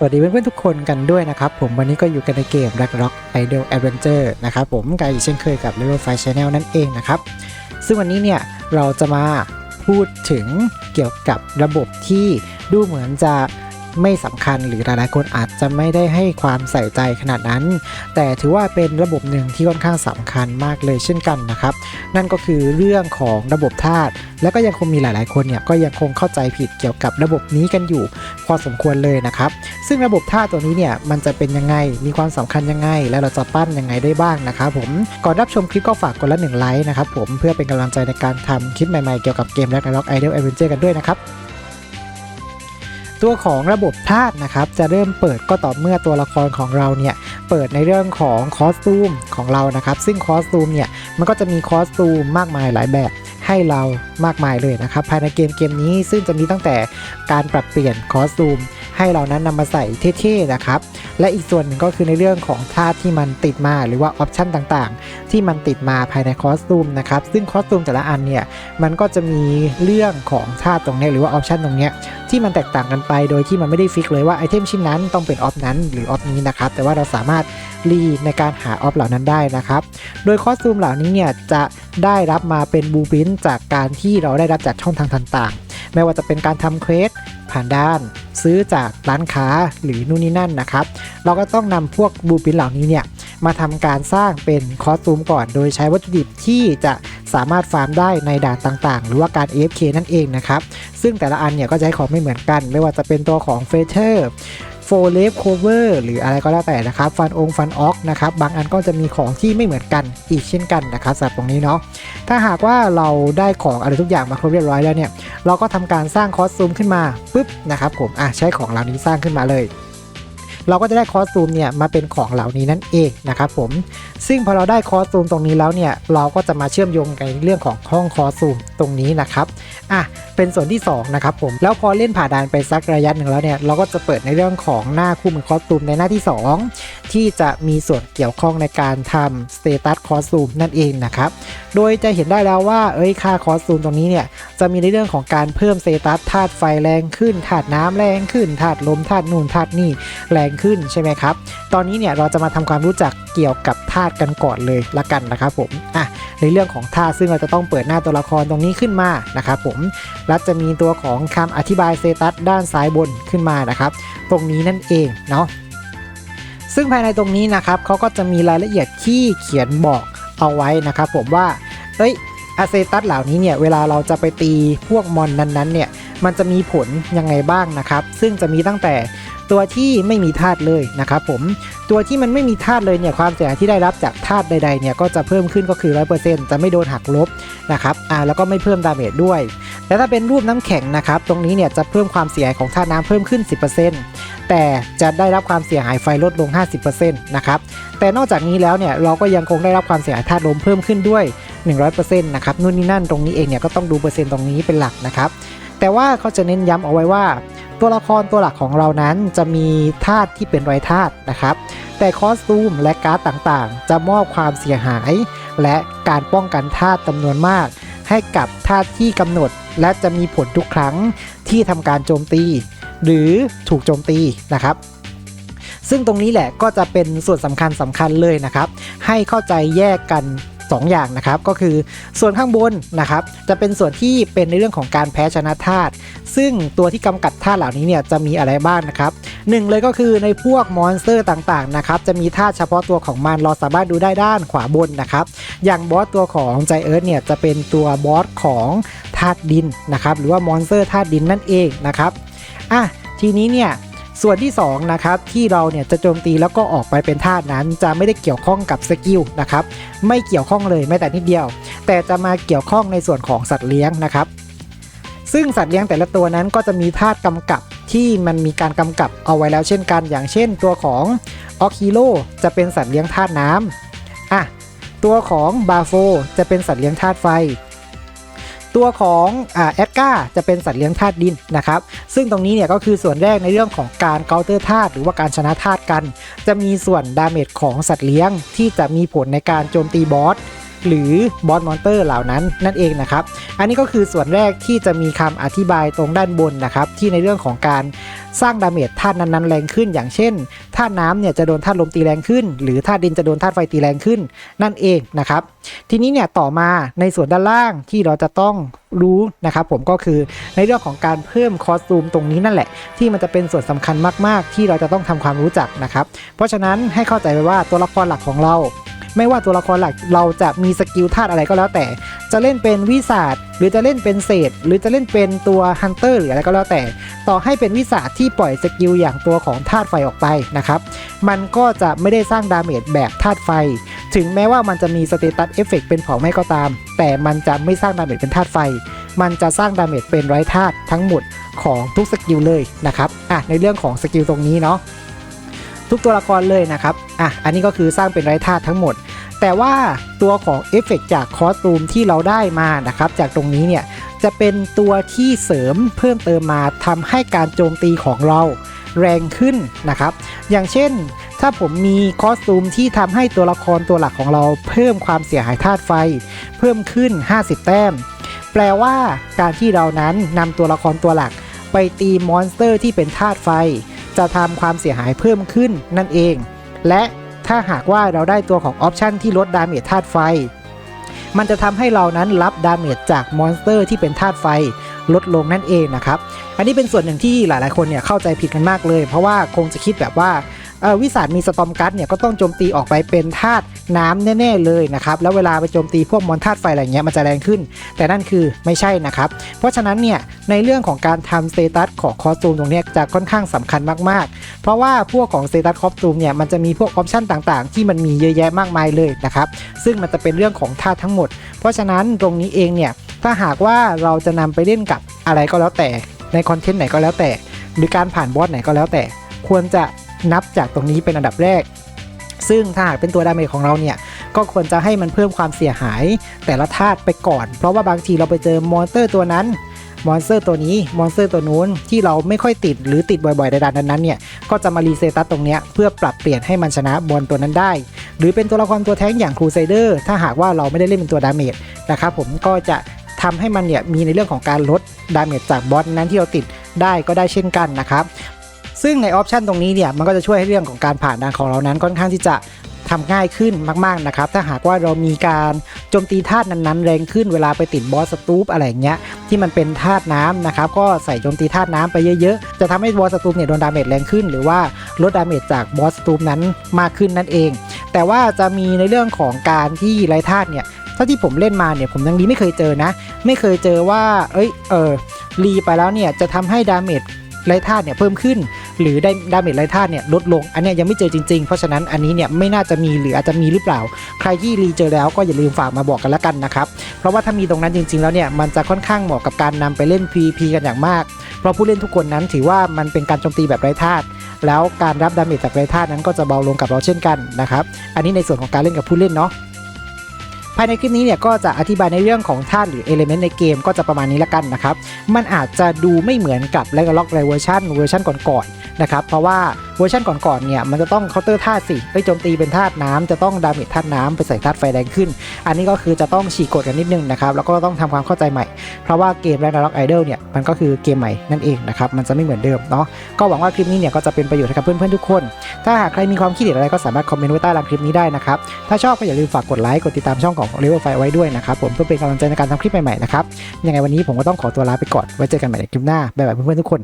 สวัสดีเพื่อนๆทุกคนกันด้วยนะครับ ผมวันนี้ก็อยู่กันในเกม Black Rock Idol Adventure นะครับผมกายเช่นเคยกับ Level 5 Channel นั่นเองนะครับ ซึ่งวันนี้เนี่ยเราจะมาพูดถึงเกี่ยวกับระบบที่ดูเหมือนจะ ไม่สำคัญหรือหลายๆคนอาจจะไม่ได้ให้ความใส่ใจขนาดนั้น แต่ถือว่าเป็นระบบหนึ่งที่ค่อนข้างสำคัญมากเลยเช่นกันนะครับ นั่นก็คือเรื่องของระบบธาตุและก็ยังคงมีหลาย ๆ คนเนี่ยก็ยังคงเข้าใจผิดเกี่ยวกับระบบนี้กันอยู่พอสมควรเลยนะครับซึ่งระบบธาตุตัวนี้เนี่ยมันจะเป็นยังไงมีความสำคัญยังไง และเราจะปั้นยังไงได้บ้างนะครับผมก่อนรับชมคลิปก็ฝากกดละหนึ่งไลค์นะครับผมเพื่อเป็นกำลังใจในการทำคลิปใหม่ ๆ เกี่ยวกับเกม Ragnarok Idol Adventure กันด้วยนะครับ ตัวของระบบธาตุนะครับจะเริ่มเปิดก็ต่อเมื่อตัวละครของเราเนี่ยเปิดในเรื่องของคอสตูมของเรานะครับ ซึ่งคอสตูมเนี่ยมันก็จะมีคอสตูมมากมายหลายแบบให้เรามากมายเลยนะครับ ภายในเกมเกมนี้ซึ่งจะมีตั้งแต่การปรับเปลี่ยนคอสตูม ให้เรานั้นนำมาใส่เท่ๆนะครับ และอีกส่วนหนึ่งก็คือในเรื่องของธาที่มันติดมาหรือว่าออปชันต่างๆ ที่มันติดมาภายในคอสตูมนะครับ ซึ่งคอสตูมแต่ละอันเนี่ยมันก็จะมีเรื่องของธาตรงนี้หรือว่าออปชันตรงนี้ที่มันแตกต่างกันไปโดยที่มันไม่ได้ฟิกเลยว่าไอเทมชิ้นนั้นต้องเป็นออฟนั้นหรือออฟนี้นะครับแต่ว่าเราสามารถรีในการหาออฟเหล่านั้นได้นะครับ โดยคอสตูมเหล่านี้เนี่ยจะ ได้รับมาเป็นบูปินจากการที่เราได้รับจากช่องทางต่างๆ ไม่ว่าจะเป็นการทำเควสผ่านด้าน ซื้อจากร้านค้าหรือนู่นนี่นั่นนะครับ เราก็ต้องนำพวกบูปินเหล่านี้เนี่ยมาทำการสร้างเป็นคอสตูมก่อน โดยใช้วัตถุดิบที่จะสามารถฟาร์มได้ในด่านต่างๆ หรือว่าการ AFK นั่นเองนะครับ ซึ่งแต่ละอันเนี่ยก็จะให้ของไม่เหมือนกัน ไม่ว่าจะเป็นตัวของเฟเธอร์ โฟเลฟโคเวอร์หรืออะไรก็แล้วแต่นะครับฟันองฟันออกนะครับบางอันก็จะมีของที่ไม่เหมือนกันอีกเช่นกันนะครับสำหรับตรงนี้เนาะถ้าหากว่าเราได้ของอะไรทุกอย่างมาครบเรียบร้อยแล้วเนี่ยเราก็ทำการสร้างคอสตูมขึ้นมาปุ๊บนะครับผมอะใช้ของเหล่านี้สร้างขึ้นมาเลย เราก็จะได้คอสตูมเนี่ยมาเป็นของเหล่านี้นั่นเองนะครับผม ซึ่งพอเราได้คอสตูมตรงนี้แล้วเนี่ยเราก็จะมาเชื่อมโยงในเรื่องของห้องคอสตูมตรงนี้นะครับอะเป็นส่วนที่2นะครับผมแล้วพอเล่นผ่าด่านไปสักระยะหนึ่งแล้วเนี่ยเราก็จะเปิดในเรื่องของหน้าคู่มือคอสตูมในหน้าที่ 2 ที่จะมีส่วนเกี่ยวข้องในการทำสเตตัสคอสตูมนั่นเองนะครับโดยจะเห็นได้แล้วว่าเอ้ยค่าคอสตูมตรงนี้เนี่ยจะมีในเรื่องของการเพิ่มสเตตัสธาตุไฟแรงขึ้นธาตุน้ำแรงขึ้นธาตุลมธาตุนู่นธาตุนี่แรงขึ้นใช่ไหมครับ ตอนนี้เนี่ยเราจะมาทำความรู้จักเกี่ยวกับธาตุกันก่อนเลยละกันนะครับผมอะในเรื่องของธาตุซึ่งเราจะต้องเปิดหน้าตัวละครตรงนี้ขึ้นมานะครับผมแล้วจะมีตัวของคำอธิบายเซตัสด้านซ้ายบนขึ้นมานะครับ ตรงนี้นั่นเองเนาะซึ่งภายในตรงนี้นะครับเขาก็จะมีรายละเอียดที่เขียนบอกเอาไว้นะครับผมว่าเอ้ยอะเซตัสเหล่านี้เนี่ยเวลาเราจะไปตีพวกมอนนั้นๆเนี่ยมันจะมีผลยังไงบ้างนะครับ ซึ่งจะมีตั้งแต่ ตัวที่ไม่มีธาตุเลยนะครับผมตัวที่มันไม่มีธาตุเลยเนี่ยความเสียหายที่ได้รับจากธาตุใดๆเนี่ยก็จะเพิ่มขึ้นก็คือ 100%จะไม่โดนหักลบนะครับอ่าแล้วก็ไม่เพิ่มดาเมจด้วยแต่ถ้าเป็นรูปน้ำแข็งนะครับตรงนี้เนี่ยจะเพิ่มความเสียหายของธาตุน้ำเพิ่มขึ้น 10%แต่จะได้รับความเสียหายไฟลดลง 50%นะครับแต่นอกจากนี้แล้วเนี่ยเราก็ยังคงได้รับความเสียหายธาตุลมเพิ่มขึ้นด้วย 100%นะครับนู่นนี่นั่นตรงนี้เองเนี่ยก็ต้องดูเปอร์เซ็นต์ตรงนี้เป็นหลักนะครับแต่ว่าเขาจะเน้นย้ำเอาไว้ว่า ตัวละครตัวหลักของเรานั้นจะมีธาตุที่เป็นไรธาตุนะครับ แต่คอสตูมและการ์ดต่างๆ จะมอบความเสียหาย และการป้องกันธาตุจำนวนมาก ให้กับธาตุที่กำหนด และจะมีผลทุกครั้งที่ทำการโจมตี หรือถูกโจมตีนะครับซึ่งตรงนี้แหละก็จะเป็นส่วนสำคัญสำคัญเลยนะครับ ให้เข้าใจแยกกัน 2 อย่างนะครับก็คือส่วนข้างบนนะครับจะเป็นส่วนที่เป็นในเรื่องของการแพ้ชนะธาตุซึ่งตัวที่กำกัดธาตุเหล่านี้เนี่ยจะมีอะไรบ้างนะครับหนึ่งเลยก็คือในพวกมอนสเตอร์ต่างๆนะครับจะมีธาตุเฉพาะตัวของมันเราสามารถดูได้ด้านขวาบนนะครับอย่างบอสตัวของใจเอิร์ธเนี่ยจะเป็นตัวบอสของธาตุดินนะครับหรือว่ามอนสเตอร์ธาตุดินนั่นเองนะครับอะทีนี้เนี่ย ส่วนที่2นะครับที่เราเนี่ยจะโจมตีแล้วก็ออกไปเป็นธาตุนั้น จะไม่ได้เกี่ยวข้องกับสกิลนะครับไม่เกี่ยวข้องเลยแม้แต่นิดเดียว แต่จะมาเกี่ยวข้องในส่วนของสัตว์เลี้ยงนะครับ ซึ่งสัตว์เลี้ยงแต่ละตัวนั้นก็จะมีธาตุกำกับที่มันมีการกำกับเอาไว้แล้วเช่นกัน อย่างเช่นตัวของออกฮิโลจะเป็นสัตว์เลี้ยงธาตุน้ำอะตัวของบาโฟจะเป็นสัตว์เลี้ยงธาตุไฟ ตัวของแอดกาจะเป็นสัตว์เลี้ยงธาตุดินนะครับ ซึ่งตรงนี้เนี่ยก็คือส่วนแรกในเรื่องของการเคาน์เตอร์ธาตุหรือว่าการชนะธาตุกัน จะมีส่วนดาเมจของสัตว์เลี้ยงที่จะมีผลในการโจมตีบอส หรือบอสมอนเตอร์เหล่านั้นนั่นเองนะครับ อันนี้ก็คือส่วนแรกที่จะมีคำอธิบายตรงด้านบนนะครับ ที่ในเรื่องของการสร้างดาเมจธาตุนั้นๆแรงขึ้น อย่างเช่นธาตุน้ำเนี่ยจะโดนธาตุลมตีแรงขึ้น หรือธาตุดินจะโดนธาตุไฟตีแรงขึ้น นั่นเองนะครับ ทีนี้เนี่ยต่อมาในส่วนด้านล่างที่เราจะต้องรู้นะครับผมก็คือในเรื่องของการเพิ่มคอสตูมตรงนี้นั่นแหละ ที่มันจะเป็นส่วนสำคัญมาก ๆ ที่เราจะต้องทำความรู้จักนะครับ เพราะฉะนั้นให้เข้าใจไว้ว่าตัวละครหลักของเรา ไม่ว่าตัวละครหลักเราจะมีสกิลธาตุอะไรก็แล้วแต่ จะเล่นเป็นวิสาดหรือจะเล่นเป็นเศษ หรือจะเล่นเป็นตัวฮันเตอร์หรืออะไรก็แล้วแต่ ต่อให้เป็นวิสาดที่ปล่อยสกิลอย่างตัวของธาตุไฟออกไปนะครับมันก็จะไม่ได้สร้างดาเมจแบบธาตุไฟ ถึงแม้ว่ามันจะมีสเตตัสเอฟเฟกเป็นเผาไหม้ก็ตาม แต่มันจะไม่สร้างดาเมจเป็นธาตุไฟ มันจะสร้างดาเมจเป็นไร้ธาตุทั้งหมดของทุกสกิลเลยนะครับอะในเรื่องของสกิลตรงนี้เนาะ ทุกตัวละครเลยนะครับอะอันนี้ก็คือสร้างเป็นไร้ธาตุทั้งหมด แต่ว่าตัวของเอฟเฟกจากคอสตูมที่เราได้มานะครับจากตรงนี้เนี่ยจะเป็นตัวที่เสริมเพิ่มเติมมาทำให้การโจมตีของเราแรงขึ้นนะครับ อย่างเช่น ถ้าผมมีคอสตูมที่ทำให้ตัวละครตัวหลักของเราเพิ่มความเสียหายธาตุไฟ เพิ่มขึ้น 50 แต้ม แปลว่าการที่เรานั้นนำตัวละครตัวหลัก ไปตีมอนสเตอร์ที่เป็นธาตุไฟ จะทำความเสียหายเพิ่มขึ้นนั่นเอง และถ้าหากว่าเราได้ตัวของออปชันที่ลดดาเมจธาตุไฟ มันจะทำให้เรานั้นรับดาเมจจากมอนสเตอร์ที่เป็นธาตุไฟลดลงนั่นเองนะครับ อันนี้เป็นส่วนหนึ่งที่หลายๆคนเนี่ยเข้าใจผิดกันมากเลย เพราะว่าคงจะคิดแบบว่าวิสาดมีสตอมกัสเนี่ยก็ต้องโจมตีออกไปเป็นธาตุ น้ำแน่ๆเลยนะครับแล้วเวลาไปโจมตีพวกมอนธาตุไฟอะไรเงี้ยมันจะแรงขึ้น แต่นั่นคือไม่ใช่นะครับ เพราะฉะนั้นเนี่ยในเรื่องของการทำสเตตัสของคอสตูมตรงนี้จะค่อนข้างสำคัญมากๆ เพราะว่าพวกของสเตตัสคอสตูมเนี่ยมันจะมีพวกออปชันต่างๆ ที่มันมีเยอะแยะมากมายเลยนะครับซึ่งมันจะเป็นเรื่องของธาตุทั้งหมด เพราะฉะนั้นตรงนี้เองเนี่ยถ้าหากว่าเราจะนำไปเล่นกับอะไรก็แล้วแต่ในคอนเทนต์ไหนก็แล้วแต่ หรือการผ่านบอสไหนก็แล้วแต่ ควรจะนับจากตรงนี้เป็นอันดับแรก ซึ่งถ้าหากเป็นตัวดาเมจของเราเนี่ย ก็ควรจะให้มันเพิ่มความเสียหาย แต่ละธาตุไปก่อน เพราะว่าบางทีเราไปเจอมอนสเตอร์ตัวนั้นมอนสเตอร์ตัวนี้มอนสเตอร์ตัวนู้นที่เราไม่ค่อยติดหรือติดบ่อยๆในด่านนั้นๆเนี่ยก็จะมารีเซตัสตรงเนี้ยเพื่อปรับเปลี่ยนให้มันชนะบอลตัวนั้นได้ หรือเป็นตัวละครตัวแท้งอย่างครูไซเดอร์ถ้าหากว่าเราไม่ได้เล่นเป็นตัวดาเมจนะครับผมก็จะทำให้มันเนี่ยมีในเรื่องของการลดดาเมจจากบอสนั้นที่เราติดได้ก็ได้เช่นกันนะครับ ซึ่งในออปชันตรงนี้เนี่ยมันก็จะช่วยให้เรื่องของการผ่านด่านของเรานั้นค่อนข้างที่จะทำง่ายขึ้นมาก ๆ นะครับ ถ้าหากว่าเรามีการโจมตีธาตุนั้นๆ แรงขึ้นเวลาไปติดบอสสตูปอะไรเงี้ยที่มันเป็นธาตุน้ำนะครับ ก็ใส่โจมตีธาตุน้ำไปเยอะ ๆ จะทำให้บอสสตูปเนี่ยโดนดาเมจแรงขึ้น หรือว่าลดดาเมจจากบอสสตูปนั้นมากขึ้นนั่นเอง แต่ว่าจะมีในเรื่องของการที่ไรธาตุเนี่ยเท่าที่ผมเล่นมาเนี่ยผมยังรีไม่เคยเจอนะ ไม่เคยเจอว่า เอ้ยเออรีไปแล้วเนี่ยจะทำให้ดาเมจ ไร้ธาตุเนี่ยเพิ่มขึ้น หรือได้ดาเมจไร้ธาตุเนี่ยลดลง อันนี้ยังไม่เจอจริงๆ เพราะฉะนั้นอันนี้เนี่ยไม่น่าจะมีหรืออาจจะมีหรือเปล่า ใครที่รีเจอแล้วก็อย่าลืมฝากมาบอกกันละกันนะครับ เพราะว่าถ้ามีตรงนั้นจริง ๆ แล้วเนี่ยมันจะค่อนข้างเหมาะกับการนำไปเล่น PVP กันอย่างมาก เพราะผู้เล่นทุกคนนั้นถือว่ามันเป็นการโจมตีแบบไร้ธาตุแล้วการรับดาเมจจากไร้ธาตุนั้นก็จะเบาลงกับเราเช่นกันนะครับ อันนี้ในส่วนของการเล่นกับผู้เล่นเนาะ ภายในคลิปนี้เนี่ยก็จะอธิบายในเรื่องของธาตุหรือเอลิเมนต์ในเกมก็จะประมาณนี้ละกันนะครับ มันอาจจะดูไม่เหมือนกับ l e g a l o c k เวอร์ชันเวอร์ชันก่อน นะครับ เพราะว่าเวอร์ชันก่อนๆเนี่ยมันจะต้องเคาน์เตอร์ธาตุสิไปโจมตีเป็นธาตุน้ำจะต้องดาเมจธาตุน้ำไปใส่ธาตุไฟแรงขึ้น อันนี้ก็คือจะต้องฉีกกฎกันนิดนึงนะครับ แล้วก็ต้องทำความเข้าใจใหม่ เพราะว่าเกม l e g a l o c k Idol เนี่ยมันก็คือเกมใหม่นั่นเองนะครับมันจะไม่เหมือนเดิมเนาะก็หวังว่าคลิปนี้เนี่ยก็จะเป็นประโยชน์ให้กับเพื่อนๆทุกคน ถ้าหากใครมีความคิดเห็นอะไรก็สามารถคอมเมนต์ไว้ใต้ล่างคลิปนี้ได้นะครับถ้าชอบก็อย่าลืมฝากกดไลค์กดติดตามช่องของ Level ไว้ด้วยนะครับผมเพื่อเป็นกำลังใจในการทำคลิปใหม่ๆนะครับยังไงวันนี้ผมก็ต้องขอตัวลาไปก่อนไว้เจอกันใหม่ในคลิปหน้าบ๊ายบายเพื่อนๆทุกคน